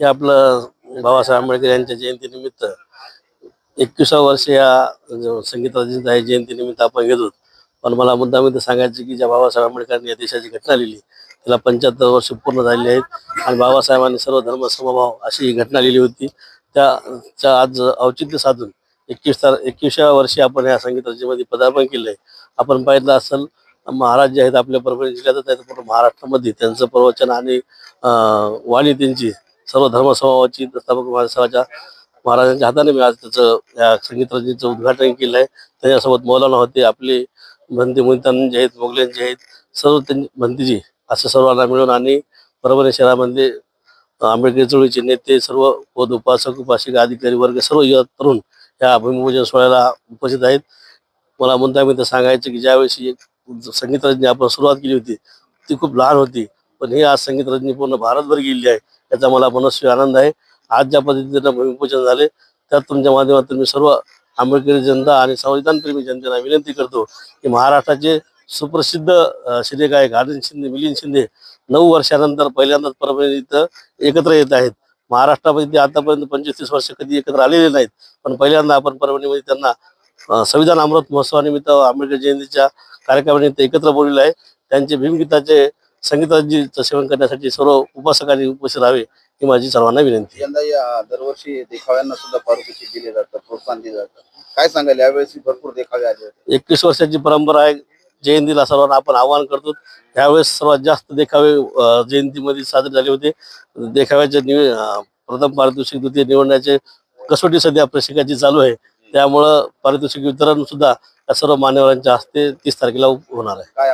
हे आपलं बाबासाहेब आंबेडकर यांच्या जयंतीनिमित्त एकविसावं वर्ष या जो आहे जयंतीनिमित्त आपण घेतो पण मला मुद्दाम इथं सांगायचं की ज्या बाबासाहेब आंबेडकरांनी या देशाची घटना लिहिली त्याला पंच्याहत्तर वर्ष पूर्ण झालेली आहेत. आणि बाबासाहेबांनी सर्व धर्म समभाव अशी ही घटना लिहिली होती. त्याच्या आज औचित्य साधून एकवीस तार एकविसाव्या वर्षी आपण या संगीत रचनेमध्ये पदार्पण केलं आहे आपण पाहिलं असेल महाराज जे आहेत आपल्या परभणी जिल्ह्यातच आहेत पूर्ण महाराष्ट्रामध्ये त्यांचं प्रवचन आणि अं, वाणी त्यांची सर्व धर्मसमूहाची स्थापक महाराजाच्या महाराजांच्या हाताने मी आज त्याचं या संगीत रचनेचं उद्घाटन केलं आहे त्याच्यासोबत मौलाना होते आपले भंती मुलतान जे आहेत मोगल्यांचे आहेत सर्व त्यांनी भंतीजी असं सर्वांना मिळून आणि परभणी शहरामध्ये आंबेडकर चळवळीचे नेते सर्व पद उपासक उपासिका अधिकारी वर्ग सर्व तरुण या भूमिपूजन सोहळ्याला उपस्थित आहेत. मला म्हणता मी तर सांगायचं की ज्यावेळेस एक आपण सुरुवात केली होती ती खूप लहान होती. पण ही आज संगीत रचने पूर्ण भारतभर गेलेली आहे. याचा मला मनस्वी आनंद आहे. आज ज्या पद्धतीनं भूमिपूजन झाले त्यात तुमच्या माध्यमातून मी सर्व आंबेडकरी जनता आणि संविधानप्रेमी जनतेला विनंती करतो की महाराष्ट्राचे सुप्रसिद्ध अ, शिलेगायक आनंद शिंदे मिलिंद शिंदे नऊ वर्षानंतर पहिल्यांदाच परभणी इथं एकत्र येत आहेत. महाराष्ट्रामध्ये ते आतापर्यंत पंचवीस तीस वर्ष कधी एकत्र आलेले नाहीत पण पहिल्यांदा आपण परभणीमध्ये त्यांना संविधान अमृत महोत्सवानिमित्त आंबेडकर जयंतीच्या कार्यक्रमानिमित्त एकत्र बोललेले आहे. त्यांचे भीमगीताचे संगीताजीचं सेवन करण्यासाठी सर्व उपासकांनी उपस्थित राहावे ही माझी सर्वांना विनंती. यंदा या दरवर्षी देखाव्यांना सुद्धा पारितोषिक दिले जातं प्रोत्साहन दिलं जातं. काय सांगाल? यावेळेस भरपूर देखावे आले होते. एकवीस वर्षाची परंपरा आहे. जयंतीला सर्वांना आपण आवाहन करतो. यावेळेस सर्वात जास्त देखावे जयंतीमध्ये साजरे झाले होते. देखाव्याचे निव प्रथम पारितोषिक द्वितीय निवडण्याचे कसोटी सध्या प्रशिक्षकाची चालू आहे. त्यामुळं पारितोषिक वितरण सुद्धा सर्व मान्यवरांच्या हस्ते तीस तारखेला होणार आहे. काय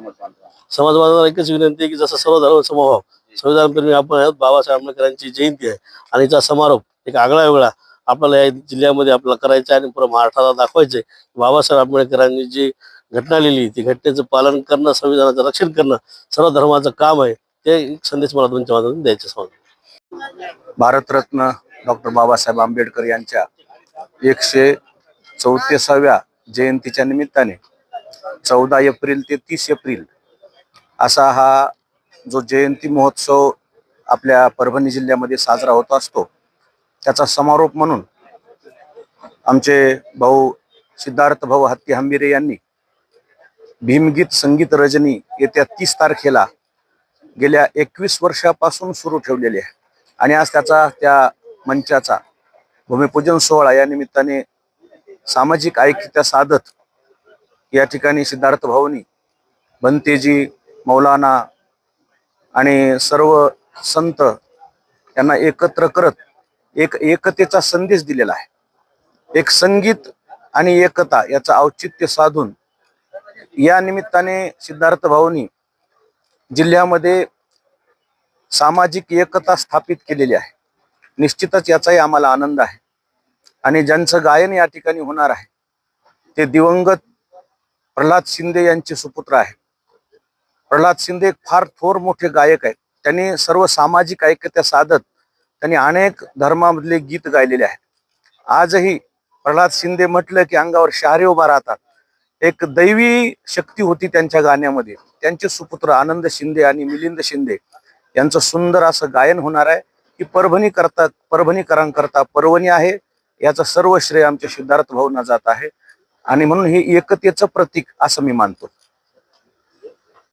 समज बांधवांना? एकच विनंती आहे की जसं सर्व धर्म समभाव संविधानप्रेमी आपण आहोत बाबासाहेब आंबेडकरांची जयंती आहे आणि हिचा समारोप एक आगळा वेगळा आपल्याला या जिल्ह्यामध्ये आपल्याला करायचा आहे आणि पुढे महाराष्ट्राला दाखवायचं आहे. बाबासाहेब आंबेडकरांनी जी घटना लिहिली ती घटनेचं पालन करणं संविधानाचं रक्षण करणं सर्व धर्माचं काम आहे ते एक संदेश मला तुमच्या माध्यमातून द्यायचं समज भारतरत्न डॉक्टर बाबासाहेब आंबेडकर यांच्या एकशे चौतीसाव्या जयंतीच्या निमित्ताने चौदा एप्रिल ते तीस एप्रिल असा हा जो जयंती महोत्सव आपल्या परभणी जिल्ह्यामध्ये साजरा होत असतो त्याचा समारोप म्हणून आमचे भाऊ सिद्धार्थ भाऊ हत्ती हंबिरे यांनी भीमगीत संगीत रजनी येत्या तीस तारखेला गेल्या एकवीस वर्षापासून सुरू ठेवलेली आहे. आणि आज त्याचा त्या मंचाचा भूमिपूजन सोहळा या निमित्ताने सामाजिक ऐक्यता साधत या ठिकाणी सिद्धार्थ भाऊनी बनतेजी मौलाना आणि सर्व संत यांना एकत्र करत एक एकतेचा संदेश दिलेला आहे. एक संगीत आणि एकता याचं औचित्य साधून या निमित्ताने सिद्धार्थ भाऊनी जिल्ह्यामध्ये सामाजिक एकता स्थापित केलेली आहे. निश्चितच याचाही आम्हाला आनंद आहे. आणि ज्यांचं गायन या ठिकाणी होणार आहे ते दिवंगत प्रल्हाद शिंदे यांचे सुपुत्र आहे प्रल्हाद शिंदे एक फार थोर मोठे गायक आहेत. त्यांनी सर्व सामाजिक ऐक्यता साधत त्यांनी अनेक धर्मामधले गीत गायलेले आहेत. आजही प्रल्हाद शिंदे म्हटलं की अंगावर शहारे उभा राहतात. एक दैवी शक्ती होती त्यांच्या गाण्यामध्ये. त्यांचे सुपुत्र आनंद शिंदे आणि मिलिंद शिंदे यांचं सुंदर असं गायन होणार आहे. की परभणी करतात परभणीकरांकरता परभणी आहे. याचं सर्व श्रेय आमच्या सिद्धार्थ भाऊंना जात आहे. आणि म्हणून हे एकतेचं प्रतीक असं मी मानतो.